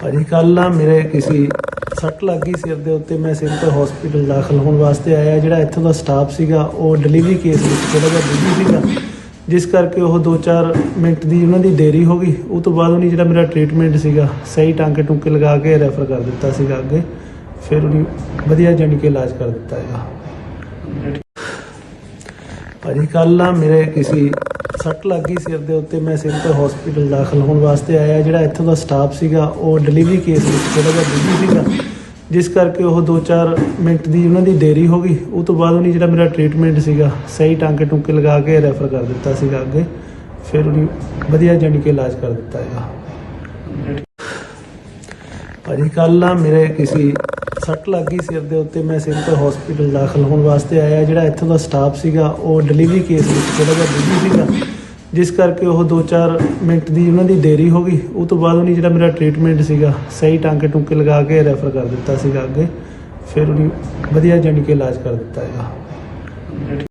ਭਾਜੀ ਕੱਲ ਨਾ ਮੇਰੇ ਕਿਸੇ ਸੱਟ ਲੱਗ ਗਈ ਸਿਰ ਦੇ ਉੱਤੇ, ਮੈਂ ਸਿੰਪਲ ਹਸਪੀਟਲ ਦਾਖਲ ਹੋਣ ਵਾਸਤੇ ਆਇਆ। ਜਿਹੜਾ ਇੱਥੋਂ ਦਾ ਸਟਾਫ ਸੀਗਾ, ਉਹ ਡਿਲੀਵਰੀ ਕੇਸ ਵਿੱਚ ਥੋੜਾ ਜਿਹਾ ਬਿਜ਼ੀ ਸੀਗਾ। ਜਿਸ ਕਰਕੇ ਉਹ 2-4 ਮਿੰਟ ਦੀ ਉਹਨਾਂ ਦੀ ਦੇਰੀ ਹੋ ਗਈ। ਉਹ ਤੋਂ ਬਾਅਦ ਉਹਨੇ ਜਿਹੜਾ ਮੇਰਾ ਟ੍ਰੀਟਮੈਂਟ ਸੀਗਾ, ਸਹੀ ਟਾਂਕੇ ਟੁੰਕੇ ਲਗਾ ਕੇ ਰੈਫਰ ਕਰ ਦਿੱਤਾ ਸੀਗਾ ਅੱਗੇ। ਫਿਰ ਉਹਨੇ ਵਧੀਆ ਜਾਣੀ ਕਿ ਇਲਾਜ ਕਰ ਦਿੱਤਾ ਹੈਗਾ। ਭਾਜੀ ਕੱਲ ਨਾ ਮੇਰੇ ਕਿਸੇ ਸੱਟ ਲੱਗ ਗਈ ਸਿਰ ਦੇ ਉੱਤੇ, ਮੈਂ ਸਿਰ 'ਤੇ ਹਸਪੀਟਲ ਦਾਖਲ ਹੋਣ ਵਾਸਤੇ ਆਇਆ, ਜਿਹੜਾ ਇੱਥੋਂ ਦਾ ਸਟਾਫ ਸੀਗਾ, ਉਹ ਡਿਲੀਵਰੀ ਕੇਸ ਵਿੱਚ ਥੋੜਾ ਜਿਹਾ ਬਿਜ਼ੀ ਸੀਗਾ। ਜਿਸ ਕਰਕੇ ਉਹ 2-4 ਮਿੰਟ ਦੀ ਉਹਨਾਂ ਦੀ ਦੇਰੀ ਹੋ ਗਈ। ਉਹ ਤੋਂ ਬਾਅਦ ਉਹਨੇ ਜਿਹੜਾ ਮੇਰਾ ਟ੍ਰੀਟਮੈਂਟ ਸੀਗਾ, ਸਹੀ ਟਾਂਕੇ ਟੁੰਕੇ ਲਗਾ ਕੇ ਰੈਫਰ ਕਰ ਦਿੱਤਾ ਸੀਗਾ ਅੱਗੇ। ਫਿਰ ਉਹਨੇ ਵਧੀਆ ਜਾਣੀ ਕਿ ਇਲਾਜ ਕਰ ਦਿੱਤਾ ਹੈਗਾ। ਭਾਜੀ ਕੱਲ ਨਾ ਮੇਰੇ ਕਿਸੇ ਸੱਟ ਲੱਗ ਗਈ ਸਿਰ ਦੇ ਉੱਤੇ, ਮੈਂ ਸਿੰਪਲ ਹਸਪੀਟਲ ਦਾਖਲ ਹੋਣ ਵਾਸਤੇ ਆਇਆ। ਜਿਹੜਾ ਇੱਥੋਂ ਦਾ ਸਟਾਫ ਸੀਗਾ, ਉਹ ਡਿਲੀਵਰੀ ਕੇਸ ਵਿੱਚ ਥੋੜਾ ਜਿਹਾ ਬਿਜ਼ੀ ਸੀਗਾ। ਜਿਸ ਕਰਕੇ ਉਹ 2-4 ਮਿੰਟ ਦੀ ਉਹਨਾਂ ਦੀ ਦੇਰੀ ਹੋ ਗਈ। ਉਹ ਤੋਂ ਬਾਅਦ ਉਹਨੇ ਜਿਹੜਾ ਮੇਰਾ ਟ੍ਰੀਟਮੈਂਟ ਸੀਗਾ, ਸਹੀ ਟਾਂਕੇ ਟੁੰਕੇ ਲਗਾ ਕੇ ਰੈਫਰ ਕਰ ਦਿੱਤਾ ਸੀਗਾ ਅੱਗੇ। ਫਿਰ ਉਹਨੇ ਵਧੀਆ ਜਾਣੀ ਕਿ ਇਲਾਜ ਕਰ ਦਿੱਤਾ ਹੈਗਾ।